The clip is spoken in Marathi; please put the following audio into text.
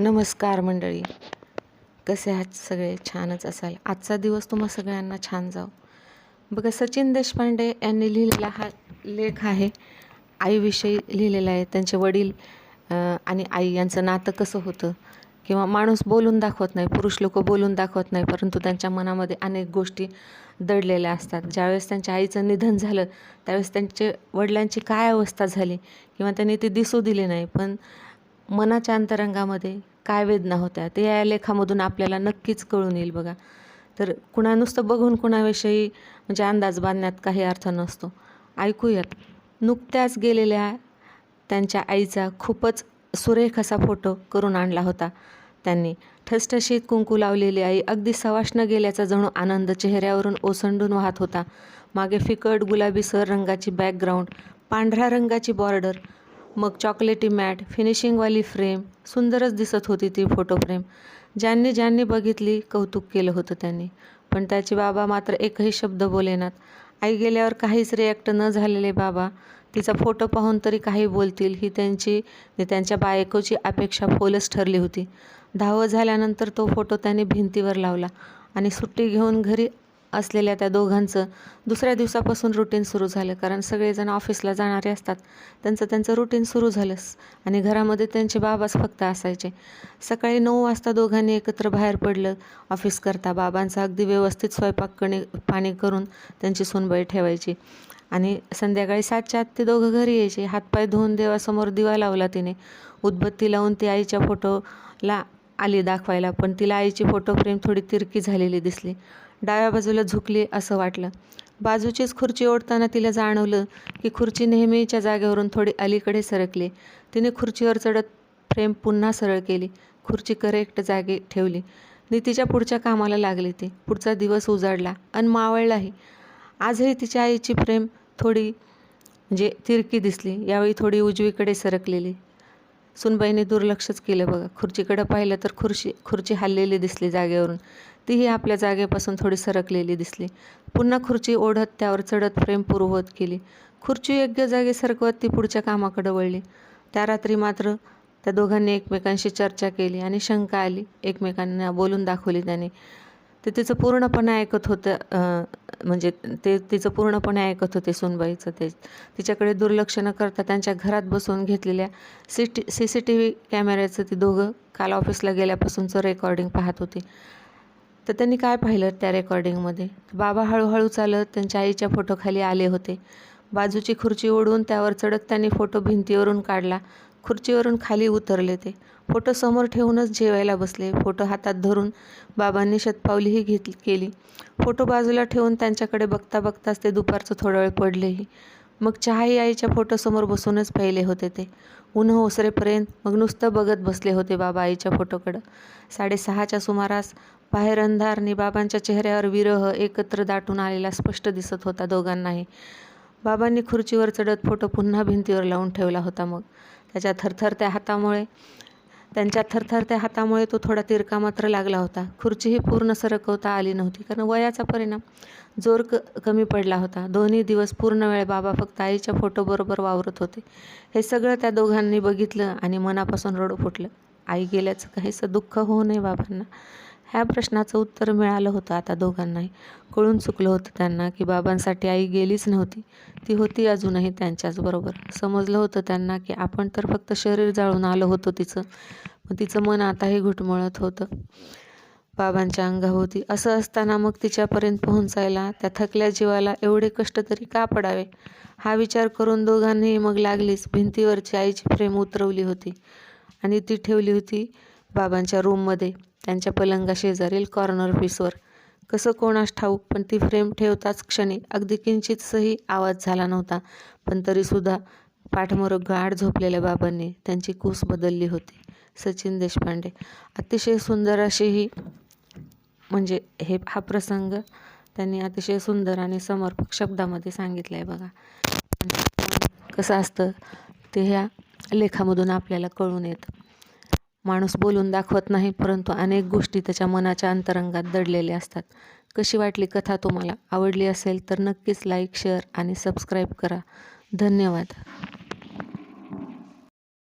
नमस्कार मंडळी. कसे आहात सगळे? छानच असाल. आजचा दिवस तुम्हा सगळ्यांना छान जाव. बघा सचिन देशपांडे यांनी लिहिलेला हा लेख आहे. आईविषयी लिहिलेला आहे. त्यांचे वडील आणि आई यांचं नातं कसं होतं? किंवा माणूस बोलून दाखवत नाही. पुरुष लोक बोलून दाखवत नाही. परंतु त्यांच्या मनामध्ये अनेक गोष्टी दडलेल्या असतात. ज्यावेळेस त्यांच्या आईचं निधन झालं त्यावेळेस त्यांचे वडिलांची काय अवस्था झाली? किंवा त्यांनी ते दिसू दिले नाही. पण मनाच्या अंतरंगामध्ये काय वेदना होत्या ते या लेखामधून आपल्याला नक्कीच कळून येईल बघा. तर कुणा नुसतं बघून कुणाविषयी म्हणजे अंदाज बांधण्यात काही अर्थ नसतो. ऐकूयात. नुकत्याच गेलेल्या त्यांच्या आईचा खूपच सुरेख असा फोटो करून आणला होता त्यांनी. ठसठशीत कुंकू लावलेली आई अगदी सवाष्ण गेल्याचा जणू आनंद चेहऱ्यावरून ओसंडून वाहत होता. मागे फिकट गुलाबी सर रंगाची बॅकग्राऊंड पांढऱ्या रंगाची बॉर्डर मग चॉकलेटी मॅट फिनिशिंगवाली फ्रेम सुंदरच दिसत होती ती फोटो फ्रेम ज्यांनी ज्यांनी बघितली कौतुक केलं होतं त्यांनी. पण त्याचे बाबा मात्र एकही शब्द बोलेनात आई गेल्यावर काहीच रिॲक्ट न झालेले बाबा तिचा फोटो पाहून तरी काही बोलतील ही त्यांची त्यांच्या बायकोची अपेक्षा फोलच ठरली होती. दहावं झाल्यानंतर तो फोटो त्याने भिंतीवर लावला आणि सुट्टी घेऊन घरी असलेल्या त्या दोघांचं दुसऱ्या दिवसापासून रुटीन सुरू झालं. कारण सगळेजण ऑफिसला जाणारे असतात. त्यांचं त्यांचं रुटीन सुरू झालंच. आणि घरामध्ये त्यांचे बाबाच फक्त असायचे. सकाळी नऊ वाजता दोघांनी एकत्र बाहेर पडलं. ऑफिस करता बाबांचा अगदी व्यवस्थित स्वयंपाक कणे पाणी करून त्यांची सुनबाई ठेवायची. आणि संध्याकाळी सातच्या आत ते दोघं घरी यायचे. हातपाय धुवून देवासमोर दिवा लावला तिने. उदबत्ती लावून ती आईच्या फोटोला आली दाखवायला. पण तिला आईची फोटो फ्रेम थोडी तिरकी झालेली दिसली. डाव्या बाजूला झुकली असं वाटलं. बाजूचीच खुर्ची ओढताना तिला जाणवलं की खुर्ची नेहमीच्या जागेवरून थोडी अलीकडे सरकली. तिने खुर्चीवर चढत फ्रेम पुन्हा सरळ केली. खुर्ची करेक्ट जागी ठेवली. नी तिच्या पुढच्या कामाला लागली ती. पुढचा दिवस उजाडला आणि मावळलाही. आजही तिच्या आईची फ्रेम थोडी म्हणजे तिरकी दिसली. यावेळी थोडी उजवीकडे सरकलेली. सुनबाईने दुर्लक्षच केलं बघा. खुर्चीकडं पाहिलं तर खुर्ची खुर्ची हललेली दिसली जागेवरून. तीही आपल्या जागेपासून थोडी सरकलेली दिसली. पुन्हा खुर्ची ओढत त्यावर चढत फ्रेम होत केली खुर्ची योग्य जागी सरकवत ती पुढच्या कामाकडे वळली. त्या रात्री मात्र त्या दोघांनी एकमेकांशी चर्चा केली आणि शंका आली. एकमेकांना बोलून दाखवली त्याने. ते तिचं पूर्णपणे ऐकत होतं म्हणजे ते तिचं पूर्णपणे ऐकत होते सुनबाईचं ते. तिच्याकडे दुर्लक्ष न करता त्यांच्या घरात बसवून घेतलेल्या C T C C T V कॅमेऱ्याचं ती दोघं काल ऑफिसला गेल्यापासूनचं रेकॉर्डिंग पाहत होती. तर त्यांनी काय पाहिलं त्या रेकॉर्डिंगमध्ये? बाबा हळूहळू चालत त्यांच्या आईच्या फोटोखाली आले होते. बाजूची खुर्ची ओढून त्यावर चढत त्यांनी फोटो भिंतीवरून काढला. खुर्चीवरून खाली उतरले ते. फोटो समोर ठेवूनच जेवायला बसले. फोटो हातात धरून बाबांनी शतपावलीही घेतली केली. फोटो बाजूला ठेवून त्यांच्याकडे बघता बघताच ते दुपारचं थोडा वेळ पडलेही. मग चहाही आईच्या फोटोसमोर बसूनच पाहिले होते ते. उन्ह ओसरेपर्यंत मग नुसतं बघत बसले होते बाबा आईच्या फोटोकडं. साडेसहाच्या सुमारास बाहेर अंधारने बाबांच्या चेहऱ्यावर विरह एकत्र दाटून आलेला स्पष्ट दिसत होता दोघांनाही. बाबांनी खुर्चीवर चढत फोटो पुन्हा भिंतीवर लावून ठेवला होता मग. त्याच्या थरथरत्या हातामुळे. त्यांच्या थरथरत्या हातामुळे तो थोडा तिरका मात्र लागला होता. खुर्चीही पूर्ण सरकवता आली नव्हती कारण वयाचा परिणाम जोर क कमी पडला होता. दोन्ही दिवस पूर्ण वेळ बाबा फक्त आईच्या फोटोबरोबर वावरत होते. हे सगळं त्या दोघांनी बघितलं आणि मनापासून रडू फुटलं. आई गेल्याचं काहीसं दुःख होऊ नये बाबांना. ह्या प्रश्नाचं उत्तर मिळालं होतं आता दोघांनाही. कळून चुकलं होतं त्यांना की बाबांसाठी आई गेलीच नव्हती. ती होती अजूनही त्यांच्याचबरोबर समजलं होतं त्यांना की आपण तर फक्त शरीर जाळून आलं होतं तिचं. मग तिचं मन आताही घुटमळत होतं. बाबांच्या अंगाभोवती असं असताना मग तिच्यापर्यंत पोहोचायला त्या थकल्या जीवाला एवढे कष्ट तरी का पडावे? हा विचार करून दोघांनीही मग लागलीच. भिंतीवरची आईची फ्रेम उतरवली होती. आणि ती ठेवली होती बाबांच्या रूममध्ये त्यांच्या पलंगाशेजारील कॉर्नर पीसवर कसं कोणास ठाऊक पण ती फ्रेम ठेवताच क्षणी अगदी किंचितसही आवाज झाला नव्हता. पण तरीसुद्धा पाठमोरं गाढ झोपलेल्या बाबांनी त्यांची कूस बदलली होती. सचिन देशपांडे. अतिशय सुंदर अशी ही म्हणजे हे हा प्रसंग त्यांनी अतिशय सुंदर आणि समर्पक शब्दामध्ये सांगितलं आहे बघा कसं असतं ते ह्या लेखामधून आपल्याला कळून येतं. माणूस बोलून दाखवत नाही परंतु अनेक गोष्टी त्याच्या मनाच्या अंतरंगात दडलेल्या असतात. कशी वाटली कथा तुम्हाला? आवडली असेल तर नक्कीच लाईक शेअर आणि सबस्क्राईब करा. धन्यवाद.